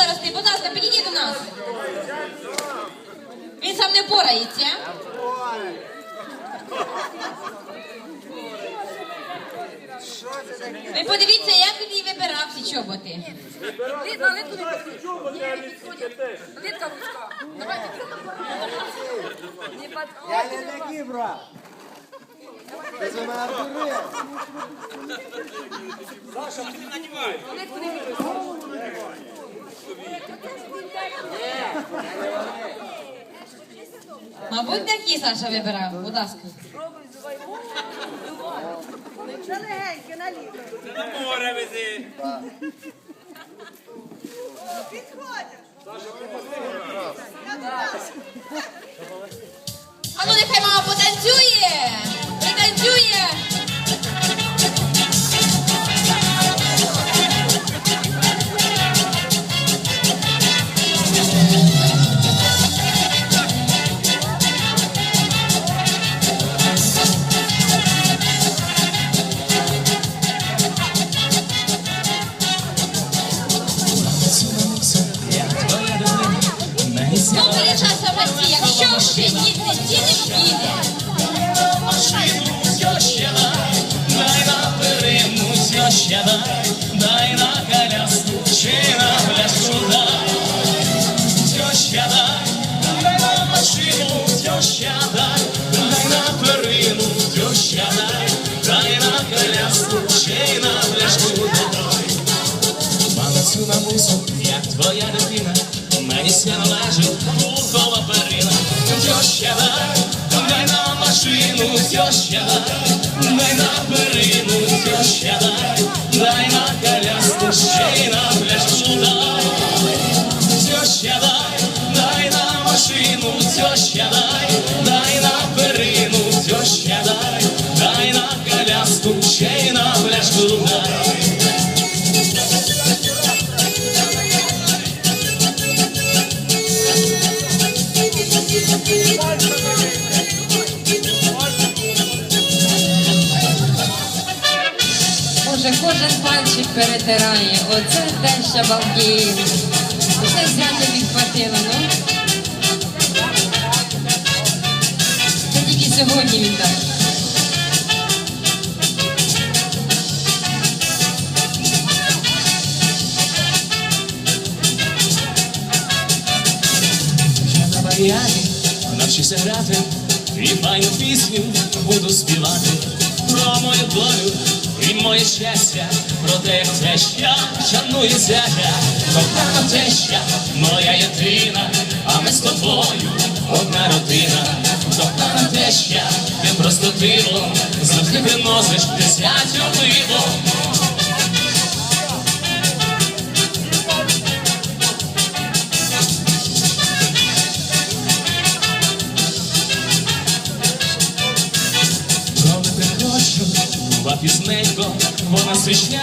старости, будь ласка, підійдіть до нас. Він сам не порається. Ви подивіться, як він її вибирав ці чоботи. Лідна, литка не підходить. Литка вузька. Давайте. Я не такий, брат. Ти за мене дурив. Саша, ти не надівай. Литку не підходить. Мабуть, такі Саша вибирав, будь ласка. Пробуй, зувай. На легеньке, на літо. Це на море вези. Підходиш. А ну нехай мама потанцює. твоя людина, мені сня належить лукова перина. Дьощава, дай на машину, дьощава, дай на перину, дьощава, дай на коляску, ще й на пляшу дай. Дьощава, дай на машину, дьощава, дай на перину, дьощава, дай на коляску, ще й Боже, кожен пальчик перетирає, оце те, що балдіє. Оце взяти відхватило, ну. Це тільки сьогодні він так. Yeah навчуся грати, і файну пісню буду співати про мою долю і моє щастя, про те, як теща шанує зятя, кохана теща, моя єдина, а ми з тобою одна родина, кохана теща, ти просто тило, завжди приносиш десятю мило. Хочу, вона свічня